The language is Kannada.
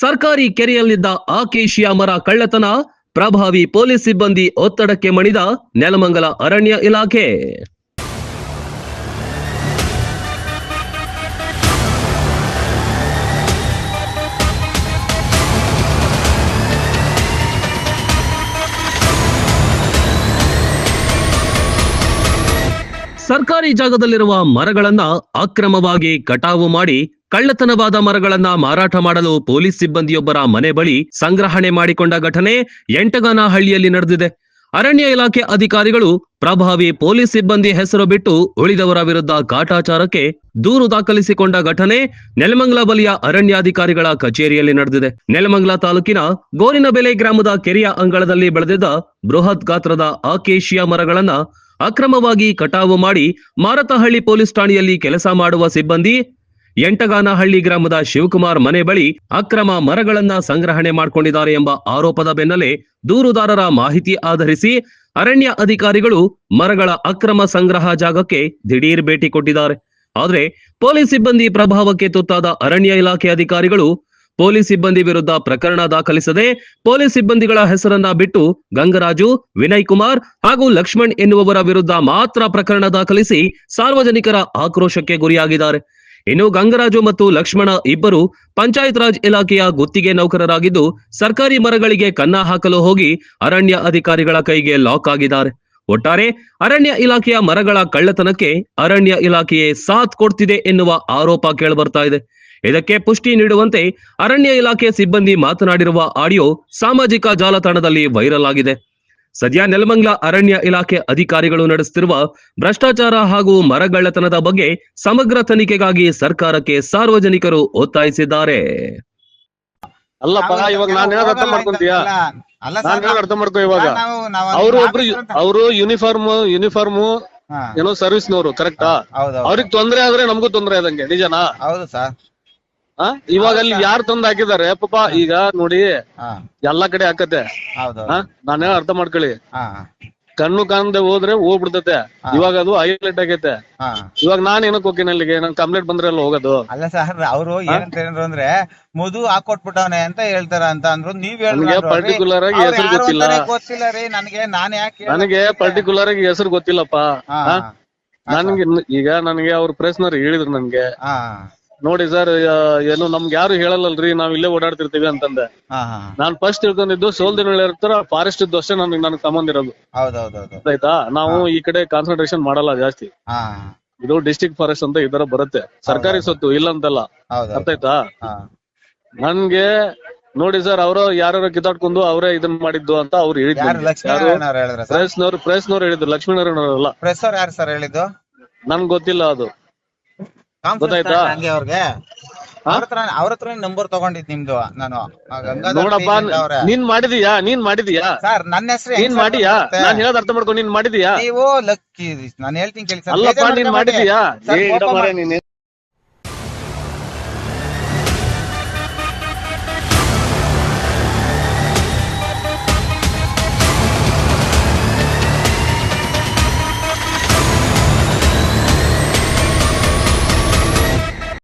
ಸರ್ಕಾರಿ ಕೆರೆಯಲ್ಲಿದ್ದ ಆಕೇಶಿಯಾ ಮರ ಕಳ್ಳತನ ಪ್ರಭಾವಿ ಪೊಲೀಸ್ ಸಿಬ್ಬಂದಿ ಒತ್ತಡಕ್ಕೆ ಮಣಿದ ನೆಲಮಂಗಲ ಅರಣ್ಯ ಇಲಾಖೆ. ಸರ್ಕಾರಿ ಜಾಗದಲ್ಲಿರುವ ಮರಗಳನ್ನ ಅಕ್ರಮವಾಗಿ ಕಟಾವು ಮಾಡಿ ಕಳ್ಳತನವಾದ ಮರಗಳನ್ನ ಮಾರಾಟ ಮಾಡಲು ಪೊಲೀಸ್ ಸಿಬ್ಬಂದಿಯೊಬ್ಬರ ಮನೆ ಬಳಿ ಸಂಗ್ರಹಣೆ ಮಾಡಿಕೊಂಡ ಘಟನೆ ಎಂಟಗಾನಹಳ್ಳಿಯಲ್ಲಿ ನಡೆದಿದೆ. ಅರಣ್ಯ ಇಲಾಖೆ ಅಧಿಕಾರಿಗಳು ಪ್ರಭಾವಿ ಪೊಲೀಸ್ ಸಿಬ್ಬಂದಿ ಹೆಸರು ಬಿಟ್ಟು ಉಳಿದವರ ವಿರುದ್ಧ ಕಾಟಾಚಾರಕ್ಕೆ ದೂರು ದಾಖಲಿಸಿಕೊಂಡ ಘಟನೆ ನೆಲಮಂಗಲ ಬಲಿಯ ಅರಣ್ಯಾಧಿಕಾರಿಗಳ ಕಚೇರಿಯಲ್ಲಿ ನಡೆದಿದೆ. ನೆಲಮಂಗಲ ತಾಲೂಕಿನ ಗೋರಿನಬೆಲೆ ಗ್ರಾಮದ ಕೆರೆಯ ಅಂಗಳದಲ್ಲಿ ಬೆಳೆದಿದ್ದ ಬೃಹತ್ ಗಾತ್ರದ ಆಕೇಶಿಯಾ ಮರಗಳನ್ನ ಅಕ್ರಮವಾಗಿ ಕಟಾವು ಮಾಡಿ ಮಾರತಹಳ್ಳಿ ಪೊಲೀಸ್ ಠಾಣೆಯಲ್ಲಿ ಕೆಲಸ ಮಾಡುವ ಸಿಬ್ಬಂದಿ, ಎಂಟಗಾನಹಳ್ಳಿ ಗ್ರಾಮದ ಶಿವಕುಮಾರ್ ಮನೆ ಬಳಿ ಅಕ್ರಮ ಮರಗಳನ್ನ ಸಂಗ್ರಹಣೆ ಮಾಡಿಕೊಂಡಿದ್ದಾರೆ ಎಂಬ ಆರೋಪದ ಬೆನ್ನಲ್ಲೇ ದೂರುದಾರರ ಮಾಹಿತಿ ಆಧರಿಸಿ ಅರಣ್ಯ ಅಧಿಕಾರಿಗಳು ಮರಗಳ ಅಕ್ರಮ ಸಂಗ್ರಹ ಜಾಗಕ್ಕೆ ದಿಢೀರ್ ಭೇಟಿ ಕೊಟ್ಟಿದ್ದಾರೆ. ಆದರೆ ಪೊಲೀಸ್ ಸಿಬ್ಬಂದಿ ಪ್ರಭಾವಕ್ಕೆ ತುತ್ತಾದ ಅರಣ್ಯ ಇಲಾಖೆ ಅಧಿಕಾರಿಗಳು ಪೊಲೀಸ್ ಸಿಬ್ಬಂದಿ ವಿರುದ್ಧ ಪ್ರಕರಣ ದಾಖಲಿಸದೆ ಪೊಲೀಸ್ ಸಿಬ್ಬಂದಿಗಳ ಹೆಸರನ್ನ ಬಿಟ್ಟು ಗಂಗರಾಜು, ವಿನಯ್ ಕುಮಾರ್ ಹಾಗೂ ಲಕ್ಷ್ಮಣ್ ಎನ್ನುವವರ ವಿರುದ್ಧ ಮಾತ್ರ ಪ್ರಕರಣ ದಾಖಲಿಸಿ ಸಾರ್ವಜನಿಕರ ಆಕ್ರೋಶಕ್ಕೆ ಗುರಿಯಾಗಿದ್ದಾರೆ. ಇನ್ನು ಗಂಗರಾಜು ಮತ್ತು ಲಕ್ಷ್ಮಣ ಇಬ್ಬರು ಪಂಚಾಯತ್ ರಾಜ್ ಇಲಾಖೆಯ ಗುತ್ತಿಗೆ ನೌಕರರಾಗಿದ್ದು ಸರ್ಕಾರಿ ಮರಗಳಿಗೆ ಕನ್ನ ಹಾಕಲು ಹೋಗಿ ಅರಣ್ಯ ಅಧಿಕಾರಿಗಳ ಕೈಗೆ ಲಾಕ್ ಆಗಿದ್ದಾರೆ. ಒಟ್ಟಾರೆ ಅರಣ್ಯ ಇಲಾಖೆಯ ಮರಗಳ ಕಳ್ಳತನಕ್ಕೆ ಅರಣ್ಯ ಇಲಾಖೆಯೇ ಸಾಥ್ ಕೊಡ್ತಿದೆ ಎನ್ನುವ ಆರೋಪ ಕೇಳಬರ್ತಾ ಇದೆ. ಇದಕ್ಕೆ ಪುಷ್ಟಿ ನೀಡುವಂತೆ ಅರಣ್ಯ ಇಲಾಖೆ ಸಿಬ್ಬಂದಿ ಮಾತನಾಡಿರುವ ಆಡಿಯೋ ಸಾಮಾಜಿಕ ಜಾಲತಾಣದಲ್ಲಿ ವೈರಲ್ ಆಗಿದೆ. ಸದ್ಯ ನೆಲಮಂಗ್ಲ ಅರಣ್ಯ ಇಲಾಖೆ ಅಧಿಕಾರಿಗಳು ನಡೆಸುತ್ತಿರುವ ಭ್ರಷ್ಟಾಚಾರ ಹಾಗೂ ಮರಗಳ್ಳತನದ ಬಗ್ಗೆ ಸಮಗ್ರ ತನಿಖೆಗಾಗಿ ಸರ್ಕಾರಕ್ಕೆ ಸಾರ್ವಜನಿಕರು ಒತ್ತಾಯಿಸಿದ್ದಾರೆ. ಅಲ್ಲಪ್ಪ ಇವಾಗ ನಾನ್ ಹೇಳೋದ್ ಅರ್ಥ ಮಾಡ್ಕೊಂತೀಯಾ? ಅರ್ಥ ಮಾಡ್ಕೋ ಇವಾಗ. ಅವರು ಒಬ್ರು ಅವರು ಯೂನಿಫಾರ್ಮ್ ಯೂನಿಫಾರ್ಮ್ ಏನೋ ಸರ್ವಿಸ್ನವರು ಕರೆಕ್ಟಾ ಹೌದು. ಅವ್ರಿಗೆ ತೊಂದ್ರೆ ಆದ್ರೆ ನಮಗೂ ತೊಂದ್ರೆ ಆದಂಗೆ ನಿಜನಾ? ಹೌದು ಸರ್? ಇವಾಗ ಅಲ್ಲಿ ಯಾರು ತಂದ್ ಹಾಕಿದಾರೆ ಪಾಪ ಈಗ ನೋಡಿ ಎಲ್ಲಾ ಕಡೆ ಹಾಕತ್ತೆ. ನಾನೇ ಅರ್ಥ ಮಾಡ್ಕೊಳ್ಳಿ. ಕಣ್ಣು ಕಾಣದೆ ಹೋದ್ರೆ ಹೋಗ್ಬಿಡ್ತತೆ. ಇವಾಗ ಅದು ಹೈಲೈಟ್ ಆಗೈತೆ. ಇವಾಗ ನಾನ್ ಏನಕ್ಕೆ ಹೋಗ್ತೀನಿ ಅಲ್ಲಿಗೆ ನನ್ ಕಂಪ್ಲೇಂಟ್ ಬಂದ್ರೆ ಅಲ್ಲ ಹೋಗೋದು? ಅಲ್ಲ ಸರ್ ಅವರು ಏನಂತ ಹೇಳಿದ್ರು ಅಂದ್ರೆ ಮಧು ಹಾಕೊಟ್ಬಿಟ್ಟವನೆ ಅಂತ ಹೇಳ್ತಾರ ಅಂತ ಅಂದ್ರು. ನೀವ್ ನನಗೆ ಪರ್ಟಿಕ್ಯುಲರ್ ಆಗಿ ಹೆಸರು ಗೊತ್ತಿಲ್ಲ. ಗೊತ್ತಿಲ್ಲ ರೀ. ನನಗೆ ನಾನ್ ಯಾಕೆ ನನಗೆ ಪರ್ಟಿಕ್ಯುಲರ್ ಆಗಿ ಹೆಸರು ಗೊತ್ತಿಲ್ಲಪ್ಪ? ನನ್ಗೆ ಈಗ ನನಗೆ ಅವ್ರ ಪ್ರೆಸ್ನರ್ ಹೇಳಿದ್ರು ನನ್ಗೆ. ನೋಡಿ ಸರ್ ಏನು ನಮ್ಗೆ ಯಾರು ಹೇಳಲ್ಲಲ್ರಿ ನಾವ್ ಇಲ್ಲೇ ಓಡಾಡ್ತಿರ್ತೀವಿ ಅಂತಂದೆ. ಹಾ ಹಾ ನಾನ್ ಫಸ್ಟ್ ತಿಳ್ಕೊಂಡಿದ್ದು ಸೋಲ್ದಿನ ಇರ್ತಾರ ಫಾರೆಸ್ಟ್ ಇದ್ದು ಅಷ್ಟೇ ನನ್ಗೆ ನನ್ಗೆ ಸಂಬಂಧಿರೋದು ಹೌದೌದೌದು. ಆಯ್ತಾ? ನಾವು ಈ ಕಡೆ ಕಾನ್ಸಂಟ್ರೇಷನ್ ಮಾಡಲ್ಲ ಜಾಸ್ತಿ. ಹಾ ಇದು ಡಿಸ್ಟ್ರಿಕ್ಟ್ ಫಾರೆಸ್ಟ್ ಅಂತ ಈ ತರ ಬರುತ್ತೆ. ಸರ್ಕಾರಿ ಸ್ವತ್ತು ಇಲ್ಲ ಅಂತಲ್ಲ ಅರ್ಥ ಆಯ್ತಾ? ಹಾ. ನನ್ಗೆ ನೋಡಿ ಸರ್ ಅವರು ಯಾರು ಕಿತ್ತಾಡ್ಕೊಂಡು ಅವರೇ ಇದನ್ನ ಮಾಡಿದ್ದು ಅಂತ ಅವ್ರು ಯಾರು ಹೇಳಿದ್ರು ಲಕ್ಷ್ಮೀನಾರಾಯಣ ಸರ್? ಪ್ರೆಸ್ನವ್ರು ಪ್ರೆಸ್ನವ್ರು ಹೇಳಿದ್ರು ಲಕ್ಷ್ಮೀನಾರಾಯಣರಲ್ಲ ಪ್ರೆಸ್ ಅವ್ರು ಯಾರು ಸರ್ ಹೇಳಿದ್ದು? ನನ್ಗೆ ಗೊತ್ತಿಲ್ಲ ಅದು. ಗೊತ್ತಾಯ್ತಾ? ಹಂಗೆ ಅವ್ರಿಗೆ. ಅವ್ರ ಹತ್ರ ಅವ್ರ ಹತ್ರ ನಂಬರ್ ತಗೊಂಡಿದ್ ನಿಮ್ದು ನಾನು. ಆ ಗಂಗಾಧರ್ ನೋಡಪ್ಪ. ಅವ್ರೆ. ನೀನ್ ಮಾಡಿದೀಯಾ? ನೀನ್ ಮಾಡಿದೀಯಾ? ಸರ್ ನನ್ನ ಹೆಸರು ನೀನ್ ಮಾಡಿಯಾ? ನಾನ್ ಹೇಳೋದ್ ಅರ್ಥ ಮಾಡ್ಕೊಂಡು ನೀನ್ ಮಾಡಿದೀಯಾ? ನೀವು ಲಕ್ಕಿ ನಾನು ಹೇಳ್ತೀನಿ ಕೇಳಿ ಸರ್. ಅಲ್ಲಪ್ಪ ಬೇಜಾರ್ ನೀನ್ ಮಾಡ್ಕೊಬೇಡಿ. ಮಾಡಿದೀಯಾ? ಸರ್, ಏ, ಇಡ ಕೋಪ ಮಾರ್ರೆ ಮಾಡ್- ನೀನ್